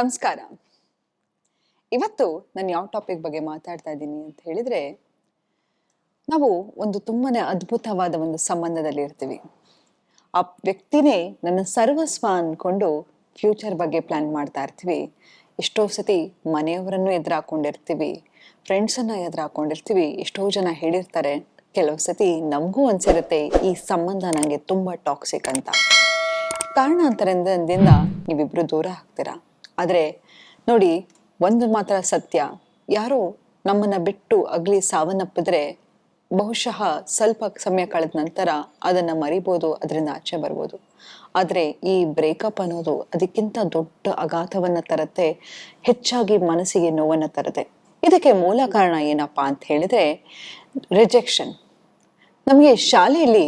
ನಮಸ್ಕಾರ. ಇವತ್ತು ನಾನು ಯಾವ ಟಾಪಿಕ್ ಬಗ್ಗೆ ಮಾತಾಡ್ತಾ ಇದ್ದೀನಿ ಅಂತ ಹೇಳಿದ್ರೆ, ನಾವು ಒಂದು ತುಂಬಾನೇ ಅದ್ಭುತವಾದ ಒಂದು ಸಂಬಂಧದಲ್ಲಿ ಇರ್ತೀವಿ. ಆ ವ್ಯಕ್ತಿನೇ ನನ್ನ ಸರ್ವಸ್ವ ಅನ್ಕೊಂಡು ಫ್ಯೂಚರ್ ಬಗ್ಗೆ ಪ್ಲಾನ್ ಮಾಡ್ತಾ ಇರ್ತೀವಿ. ಎಷ್ಟೋ ಸತಿ ಮನೆಯವರನ್ನು ಎದುರು ಹಾಕೊಂಡಿರ್ತೀವಿ ಫ್ರೆಂಡ್ಸನ್ನು ಎದುರು ಹಾಕೊಂಡಿರ್ತೀವಿ ಎಷ್ಟೋ ಜನ ಹೇಳಿರ್ತಾರೆ, ಕೆಲವು ಸತಿ ನಮಗೂ ಅನ್ಸಿರುತ್ತೆ ಈ ಸಂಬಂಧ ನನಗೆ ತುಂಬ ಟಾಕ್ಸಿಕ್ ಅಂತ. ಕಾರಣಾಂತರದಿಂದ ನೀವಿಬ್ರು ದೂರ ಆಗ್ತೀರಾ? ಆದರೆ ನೋಡಿ, ಒಂದು ಮಾತ್ರ ಸತ್ಯ. ಯಾರು ನಮ್ಮನ್ನ ಬಿಟ್ಟು ಅಗ್ಲಿ ಸಾವನ್ನಪ್ಪಿದ್ರೆ ಬಹುಶಃ ಸ್ವಲ್ಪ ಸಮಯ ಕಳೆದ ನಂತರ ಅದನ್ನ ಮರಿಬೋದು, ಅದರಿಂದ ಆಚೆ ಬರ್ಬೋದು. ಆದರೆ ಈ ಬ್ರೇಕಪ್ ಅನ್ನೋದು ಅದಕ್ಕಿಂತ ದೊಡ್ಡ ಆಘಾತವನ್ನ ತರತ್ತೆ, ಹೆಚ್ಚಾಗಿ ಮನಸ್ಸಿಗೆ ನೋವನ್ನು ತರತ್ತೆ. ಇದಕ್ಕೆ ಮೂಲ ಕಾರಣ ಏನಪ್ಪಾ ಅಂತ ಹೇಳಿದ್ರೆ ರಿಜೆಕ್ಷನ್ ನಮಗೆ ಶಾಲೆಯಲ್ಲಿ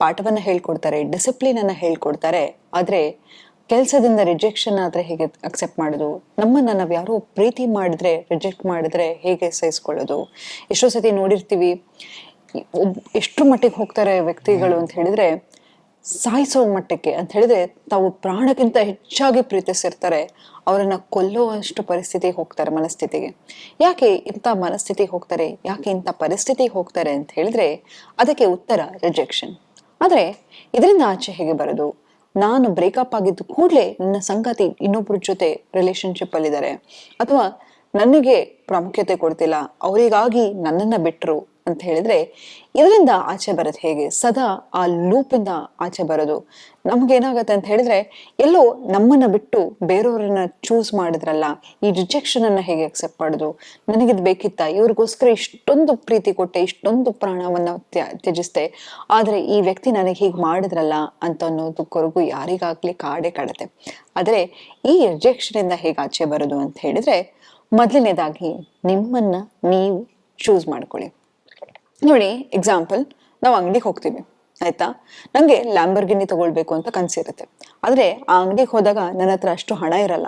ಪಾಠವನ್ನ ಹೇಳ್ಕೊಡ್ತಾರೆ ಡಿಸಿಪ್ಲಿನನ್ನು ಹೇಳ್ಕೊಡ್ತಾರೆ, ಆದ್ರೆ ಕೆಲಸದಿಂದ ರಿಜೆಕ್ಷನ್ ಆದ್ರೆ ಹೇಗೆ ಅಕ್ಸೆಪ್ಟ್ ಮಾಡೋದು? ನಮ್ಮನ್ನ ನಾವು ಯಾರೋ ಪ್ರೀತಿ ಮಾಡಿದ್ರೆ ರಿಜೆಕ್ಟ್ ಮಾಡಿದ್ರೆ ಹೇಗೆ ಸಹಿಸ್ಕೊಳ್ಳೋದು? ಎಷ್ಟೋ ಸತಿ ನೋಡಿರ್ತೀವಿ, ಒಬ್, ಎಷ್ಟು ಮಟ್ಟಿಗೆ ಹೋಗ್ತಾರೆ ವ್ಯಕ್ತಿಗಳು ಅಂತ ಹೇಳಿದ್ರೆ, ಸಾಯಿಸೋ ಮಟ್ಟಕ್ಕೆ ಅಂತ ಹೇಳಿದ್ರೆ ತಾವು ಪ್ರಾಣಕ್ಕಿಂತ ಹೆಚ್ಚಾಗಿ ಪ್ರೀತಿಸಿರ್ತಾರೆ. ಅವರನ್ನ ಕೊಲ್ಲುವಷ್ಟು ಪರಿಸ್ಥಿತಿಗೆ ಹೋಗ್ತಾರೆ ಮನಸ್ಥಿತಿಗೆ. ಯಾಕೆ ಇಂಥ ಮನಸ್ಥಿತಿಗೆ ಹೋಗ್ತಾರೆ? ಯಾಕೆ ಇಂಥ ಪರಿಸ್ಥಿತಿಗೆ ಹೋಗ್ತಾರೆ ಅಂತ ಹೇಳಿದ್ರೆ, ಅದಕ್ಕೆ ಉತ್ತರ ರಿಜೆಕ್ಷನ್ ಆದರೆ, ಇದರಿಂದ ಆಚೆ ಹೇಗೆ ಬರೋದು? ನಾನು ಬ್ರೇಕಪ್ ಆಗಿದ್ದು ಕೂಡಲೇ ನನ್ನ ಸಂಗಾತಿ ಇನ್ನೊಬ್ಬರ ಜೊತೆ ರಿಲೇಶನ್ಶಿಪ್ ಅಲ್ಲಿದ್ದಾರೆ. ಅಥವಾ ನನಗೆ ಪ್ರಾಮುಖ್ಯತೆ ಕೊಡ್ತಿಲ್ಲ. ಅವರಿಗಾಗಿ ನನ್ನನ್ನ ಬಿಟ್ರು. ಅಂತ ಹೇಳಿದ್ರೆ, ಇದರಿಂದ ಆಚೆ ಬರೋದು ಹೇಗೆ? ಸದಾ ಆ ಲೂಪಿಂದ ಆಚೆ ಬರೋದು. ನಮ್ಗೇನಾಗತ್ತೆ ಅಂತ ಹೇಳಿದ್ರೆ, ಎಲ್ಲೋ ನಮ್ಮನ್ನ ಬಿಟ್ಟು ಬೇರೆಯವ್ರನ್ನ ಚೂಸ್ ಮಾಡಿದ್ರಲ್ಲ, ಈ ರಿಜೆಕ್ಷನ್ ಅನ್ನ ಹೇಗೆ ಅಕ್ಸೆಪ್ಟ್ ಮಾಡೋದು? ನನಗಿದ್ ಬೇಕಿತ್ತ, ಇವ್ರಿಗೋಸ್ಕರ ಇಷ್ಟೊಂದು ಪ್ರೀತಿ ಕೊಟ್ಟೆ, ಇಷ್ಟೊಂದು ಪ್ರಾಣವನ್ನ ತ್ಯ, ತ್ಯಜಿಸ್ತೆ, ಆದ್ರೆ ಈ ವ್ಯಕ್ತಿ ನನಗೆ ಹೀಗೆ ಮಾಡಿದ್ರಲ್ಲ ಅಂತ ಅನ್ನೋದು ಕೊರಗು ಯಾರಿಗಾಗ್ಲಿ ಕಾಡೆ ಕಾಡತ್ತೆ. ಆದ್ರೆ ಈ ರಿಜೆಕ್ಷನ್ ಇಂದ ಹೇಗೆ ಆಚೆ ಬರೋದು ಅಂತ ಹೇಳಿದ್ರೆ, ಮೊದಲನೇದಾಗಿ ನಿಮ್ಮನ್ನ ನೀವು ಚೂಸ್ ಮಾಡ್ಕೊಳ್ಳಿ. ನೋಡಿ ಎಕ್ಸಾಂಪಲ್ ನಾವು ಅಂಗಡಿಗೆ ಹೋಗ್ತೀವಿ, ಆಯ್ತಾ? ನಂಗೆ ಲ್ಯಾಂಬರ್ಗಿನಿ ತಗೊಳ್ಬೇಕು ಅಂತ ಕನಸಿರುತ್ತೆ. ಆದ್ರೆ ಆ ಅಂಗಡಿಗೆ ಹೋದಾಗ ನನ್ನ ಹತ್ರ ಅಷ್ಟು ಹಣ ಇರಲ್ಲ.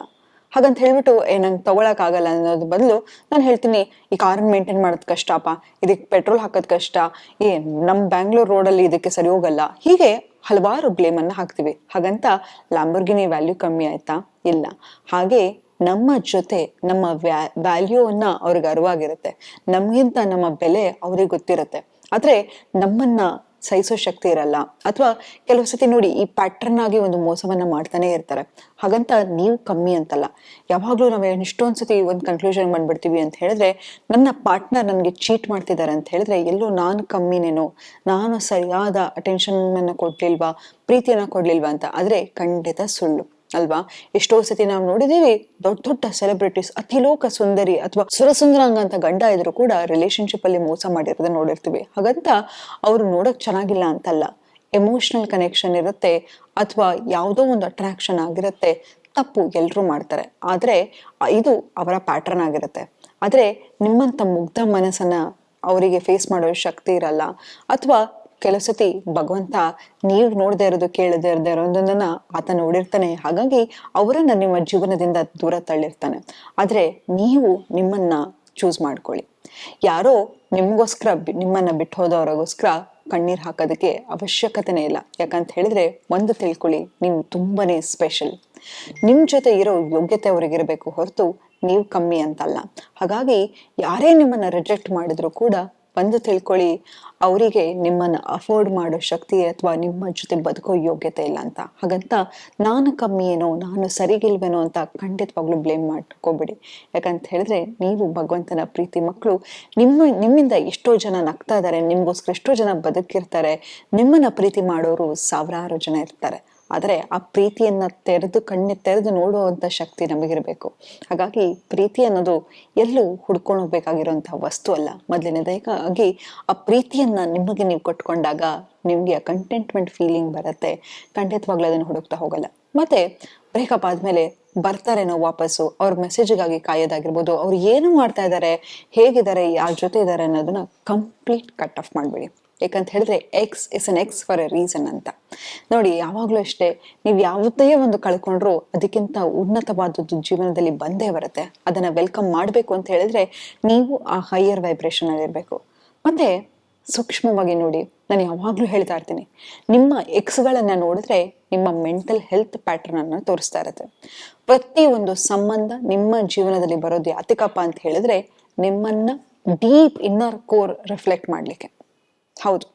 ಹಾಗಂತ ಹೇಳ್ಬಿಟ್ಟು, ಏ, ನಂಗೆ ತಗೊಳಕ್ ಆಗಲ್ಲ ಅನ್ನೋದು ಬದಲು ನಾನು ಹೇಳ್ತೀನಿ, ಈ ಕಾರನ್ನ ಮೇಂಟೈನ್ ಮಾಡೋದು ಕಷ್ಟಪ್ಪ ಇದಕ್ಕೆ ಪೆಟ್ರೋಲ್ ಹಾಕೋದು ಕಷ್ಟ. ಏ, ನಮ್ ಬ್ಯಾಂಗ್ಳೂರ್ ರೋಡಲ್ಲಿ ಇದಕ್ಕೆ ಸರಿ ಹೋಗಲ್ಲ. ಹೀಗೆ ಹಲವಾರು ಬ್ಲೇಮ್ ಅನ್ನ ಹಾಕ್ತಿವಿ. ಹಾಗಂತ ಲ್ಯಾಂಬರ್ಗಿನಿ ವ್ಯಾಲ್ಯೂ ಕಮ್ಮಿ ಆಯ್ತಾ? ಇಲ್ಲ. ಹಾಗೆ ನಮ್ಮ ಜೊತೆ ನಮ್ಮ ವ್ಯಾ ಅನ್ನ ಅವ್ರಿಗೆ ಅರಿವಾಗಿರುತ್ತೆ. ನಮ್ಗಿಂತ ನಮ್ಮ ಬೆಲೆ ಅವ್ರಿಗೆ ಗೊತ್ತಿರುತ್ತೆ. ಆದ್ರೆ ನಮ್ಮನ್ನ ಸಹಿಸೋ ಶಕ್ತಿ ಇರಲ್ಲ. ಅಥವಾ ಕೆಲವು ಸತಿ ನೋಡಿ ಈ ಪ್ಯಾಟರ್ನ್ ಆಗಿ ಒಂದು ಮೋಸವನ್ನ ಮಾಡ್ತಾನೆ ಇರ್ತಾರೆ. ಹಾಗಂತ ನೀವು ಕಮ್ಮಿ ಅಂತಲ್ಲ. ಯಾವಾಗ್ಲೂ ನಾವು ಇಷ್ಟೊಂದು ಸತಿ ಒಂದು ಕನ್ಕ್ಲೂಷನ್ ಬಂದ್ಬಿಡ್ತೀವಿ ಅಂತ ಹೇಳಿದ್ರೆ, ನನ್ನ ಪಾರ್ಟ್ನರ್ ನನಗೆ ಚೀಟ್ ಮಾಡ್ತಿದ್ದಾರೆ ಅಂತ ಹೇಳಿದ್ರೆ, ಎಲ್ಲೋ ನಾನು ಕಮ್ಮಿನೇನೋ, ನಾನು ಸರಿಯಾದ ಅಟೆನ್ಷನ್ ಅನ್ನ ಕೊಡ್ಲಿಲ್ವಾ, ಪ್ರೀತಿಯನ್ನ ಕೊಡ್ಲಿಲ್ವಾ ಅಂತ. ಆದ್ರೆ ಖಂಡಿತ ಸುಳ್ಳು. ಅಲ್ವಾ? ಎಷ್ಟೋ ಸತಿ ನಾವು ನೋಡಿದೀವಿ ದೊಡ್ಡ ದೊಡ್ಡ ಸೆಲೆಬ್ರಿಟೀಸ್ ಅತಿಲೋಕ ಸುಂದರಿ ಅಥವಾ ಸುರಸುಂದರಾಂಗ ಅಂತ ಗಂಡ ಇದ್ರು ಕೂಡ ರಿಲೇಶನ್ಶಿಪ್ ಅಲ್ಲಿ ಮೋಸ ಮಾಡಿರೋದನ್ನ ನೋಡಿರ್ತೀವಿ. ಹಾಗಂತ ಅವ್ರು ನೋಡಕ್ ಚೆನ್ನಾಗಿಲ್ಲ ಅಂತಲ್ಲ. ಎಮೋಷನಲ್ ಕನೆಕ್ಷನ್ ಇರುತ್ತೆ ಅಥವಾ ಯಾವುದೋ ಒಂದು ಅಟ್ರಾಕ್ಷನ್ ಆಗಿರುತ್ತೆ, ತಪ್ಪು ಎಲ್ಲರೂ ಮಾಡ್ತಾರೆ. ಆದ್ರೆ ಇದು ಅವರ ಪ್ಯಾಟರ್ನ್ ಆಗಿರುತ್ತೆ. ಆದ್ರೆ ನಿಮ್ಮಂತ ಮುಗ್ಧ ಮನಸ್ಸನ್ನ ಅವರಿಗೆ ಫೇಸ್ ಮಾಡೋ ಶಕ್ತಿ ಇರಲ್ಲ. ಅಥವಾ ಕೆಲವು ಸತಿ ಭಗವಂತ ನೀವು ನೋಡದೇ ಇರೋದು, ಕೇಳದೇ ಇರದೆ ಇರೋದನ್ನ ಆತ ನೋಡಿರ್ತಾನೆ. ಹಾಗಾಗಿ ಅವರನ್ನ ನಿಮ್ಮ ಜೀವನದಿಂದ ದೂರ ತಳ್ಳಿರ್ತಾನೆ. ಆದ್ರೆ ನೀವು ನಿಮ್ಮನ್ನ ಚೂಸ್ ಮಾಡ್ಕೊಳ್ಳಿ. ಯಾರೋ ನಿಮ್ಗೋಸ್ಕರ ನಿಮ್ಮನ್ನ ಬಿಟ್ಟು ಹೋದವರಿಗೋಸ್ಕರ ಕಣ್ಣೀರ್ ಹಾಕೋದಕ್ಕೆ ಅವಶ್ಯಕತೆನೇ ಇಲ್ಲ. ಯಾಕಂತ ಹೇಳಿದ್ರೆ ಒಂದು ತಿಳ್ಕೊಳ್ಳಿ, ನೀವು ತುಂಬಾನೇ ಸ್ಪೆಷಲ್ ನಿಮ್ ಜೊತೆ ಇರೋ ಯೋಗ್ಯತೆ ಅವರಿಗಿರಬೇಕು ಹೊರತು ನೀವು ಕಮ್ಮಿ ಅಂತಲ್ಲ. ಹಾಗಾಗಿ ಯಾರೇ ನಿಮ್ಮನ್ನ ರಿಜೆಕ್ಟ್ ಮಾಡಿದ್ರು ಕೂಡ ಬಂದು ತಿಳ್ಕೊಳ್ಳಿ, ಅವರಿಗೆ ನಿಮ್ಮನ್ನು ಅಫೋರ್ಡ್ ಮಾಡೋ ಶಕ್ತಿ ಅಥವಾ ನಿಮ್ಮ ಜೊತೆ ಬದುಕೋ ಯೋಗ್ಯತೆ ಇಲ್ಲ ಅಂತ. ಹಾಗಂತ ನಾನು ಕಮ್ಮಿ ಏನೋ, ನಾನು ಸರಿಗಿಲ್ವೇನೋ ಅಂತ ಖಂಡಿತವಾಗ್ಲೂ ಬ್ಲೇಮ್ ಮಾಡ್ಕೋಬಿಡಿ. ಯಾಕಂತ ಹೇಳಿದ್ರೆ, ನೀವು ಭಗವಂತನ ಪ್ರೀತಿ ಮಕ್ಕಳು, ನಿಮ್ಮ, ನಿಮ್ಮಿಂದ ಎಷ್ಟೋ ಜನ ನಗ್ತಾ ಇದ್ದಾರೆ, ನಿಮಗೋಸ್ಕರ ಎಷ್ಟೋ ಜನ ಬದುಕಿರ್ತಾರೆ, ನಿಮ್ಮನ್ನು ಪ್ರೀತಿ ಮಾಡೋರು ಸಾವಿರಾರು ಜನ ಇರ್ತಾರೆ. ಆದರೆ ಆ ಪ್ರೀತಿಯನ್ನ ತೆರೆದು ಕಣ್ಣೆ, ತೆರೆದು ನೋಡುವಂಥ ಶಕ್ತಿ ನಮಗಿರಬೇಕು. ಹಾಗಾಗಿ ಪ್ರೀತಿ ಅನ್ನೋದು ಎಲ್ಲೂ ಹುಡ್ಕೊಂಡು ಹೋಗ್ಬೇಕಾಗಿರುವಂತಹ ವಸ್ತು ಅಲ್ಲ. ಮೊದಲನೇದಾಗಿ ಆ ಪ್ರೀತಿಯನ್ನ ನಿಮಗೆ ನೀವು ಕೊಟ್ಕೊಂಡಾಗ ನಿಮಗೆ ಆ ಕಂಟೆಂಟ್ಮೆಂಟ್ ಫೀಲಿಂಗ್ ಬರುತ್ತೆ. ಖಂಡಿತವಾಗ್ಲೂ ಅದನ್ನು ಹುಡುಕ್ತಾ ಹೋಗಲ್ಲ. ಮತ್ತೆ ಬ್ರೇಕಪ್ ಆದಮೇಲೆ ಬರ್ತಾರೇನೋ ವಾಪಸ್ಸು, ಅವ್ರ ಮೆಸೇಜ್ಗಾಗಿ ಕಾಯೋದಾಗಿರ್ಬೋದು, ಅವ್ರು ಏನು ಮಾಡ್ತಾ ಇದ್ದಾರೆ ಹೇಗಿದ್ದಾರೆ ಯಾರ ಜೊತೆ ಇದ್ದಾರೆ ಅನ್ನೋದನ್ನ ಕಂಪ್ಲೀಟ್ ಕಟ್ ಆಫ್ ಮಾಡ್ಬೇಡಿ. ಯಾಕಂತ ಹೇಳಿದ್ರೆ X is an X for a reason ಅಂತ. ನೋಡಿ, ಯಾವಾಗಲೂ ಅಷ್ಟೇ, ನೀವು ಯಾವುದೇ ಒಂದು ಕಳ್ಕೊಂಡ್ರು ಅದಕ್ಕಿಂತ ಉನ್ನತವಾದದ್ದು ಜೀವನದಲ್ಲಿ ಬಂದೇ ಬರುತ್ತೆ. ಅದನ್ನ ವೆಲ್ಕಮ್ ಮಾಡಬೇಕು ಅಂತ ಹೇಳಿದ್ರೆ ನೀವು ಆ ಹೈಯರ್ ವೈಬ್ರೇಷನ್ ಅಲ್ಲಿ ಇರಬೇಕು. ಮತ್ತೆ ಸೂಕ್ಷ್ಮವಾಗಿ ನೋಡಿ, ನಾನು ಯಾವಾಗಲೂ ಹೇಳ್ತಾ ಇರ್ತೀನಿ, ನಿಮ್ಮ ಎಕ್ಸ್ಗಳನ್ನು ನೋಡಿದ್ರೆ ನಿಮ್ಮ ಮೆಂಟಲ್ ಹೆಲ್ತ್ ಪ್ಯಾಟರ್ನ್ ಅನ್ನು ತೋರಿಸ್ತಾ ಇರುತ್ತೆ. ಪ್ರತಿಯೊಂದು ಸಂಬಂಧ ನಿಮ್ಮ ಜೀವನದಲ್ಲಿ ಬರೋದು ಯಾತಿಕಪ್ಪ ಅಂತ ಹೇಳಿದ್ರೆ ನಿಮ್ಮನ್ನ ಡೀಪ್ ಇನ್ನರ್ ಕೋರ್ ರಿಫ್ಲೆಕ್ಟ್ ಮಾಡಲಿಕ್ಕೆ. ಹೌದು.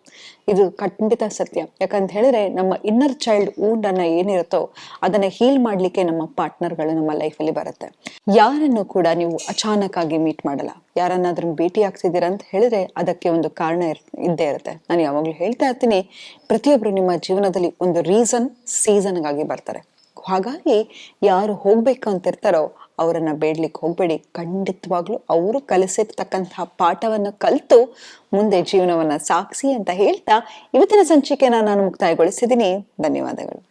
ಇದು ಖಂಡಿತ ಸತ್ಯ. ಯಾಕಂತ ಹೇಳಿದ್ರೆ ನಮ್ಮ ಇನ್ನರ್ ಚೈಲ್ಡ್ ಊಂಡ್ ಅನ್ನ ಏನಿರುತ್ತೋ ಅದನ್ನ ಹೀಲ್ ಮಾಡ್ಲಿಕ್ಕೆ ನಮ್ಮ ಪಾರ್ಟ್ನರ್ಗಳು ನಮ್ಮ ಲೈಫಲ್ಲಿ ಬರುತ್ತೆ. ಯಾರನ್ನು ಕೂಡ ನೀವು ಅಚಾನಕ್ ಆಗಿ ಮೀಟ್ ಮಾಡಲ್ಲ. ಯಾರನ್ನಾದ್ರೂ ಭೇಟಿ ಆಗ್ತಿದ್ದೀರ ಅಂತ ಹೇಳಿದ್ರೆ ಅದಕ್ಕೆ ಒಂದು ಕಾರಣ ಇದ್ದೇ ಇರುತ್ತೆ. ನಾನು ಯಾವಾಗ್ಲೂ ಹೇಳ್ತಾ ಇರ್ತೀನಿ, ಪ್ರತಿಯೊಬ್ರು ನಿಮ್ಮ ಜೀವನದಲ್ಲಿ ಒಂದು ರೀಸನ್ ಸೀಸನ್ಗಾಗಿ ಬರ್ತಾರೆ. ಹಾಗಾಗಿ ಯಾರು ಹೋಗ್ಬೇಕು ಅಂತ ಇರ್ತಾರೋ ಅವರನ್ನ ಬೇಡ್ಲಿಕ್ಕೆ ಹೋಗ್ಬೇಡಿ. ಖಂಡಿತವಾಗ್ಲೂ ಅವರು ಕಲಿಸಿರ್ತಕ್ಕಂತಹ ಪಾಠವನ್ನು ಕಲಿತು ಮುಂದೆ ಜೀವನವನ್ನ ಸಾಗಿಸಿ ಅಂತ ಹೇಳ್ತಾ ಇವತ್ತಿನ ಸಂಚಿಕೆನ ನಾನು ಮುಕ್ತಾಯಗೊಳಿಸಿದ್ದೀನಿ. ಧನ್ಯವಾದಗಳು.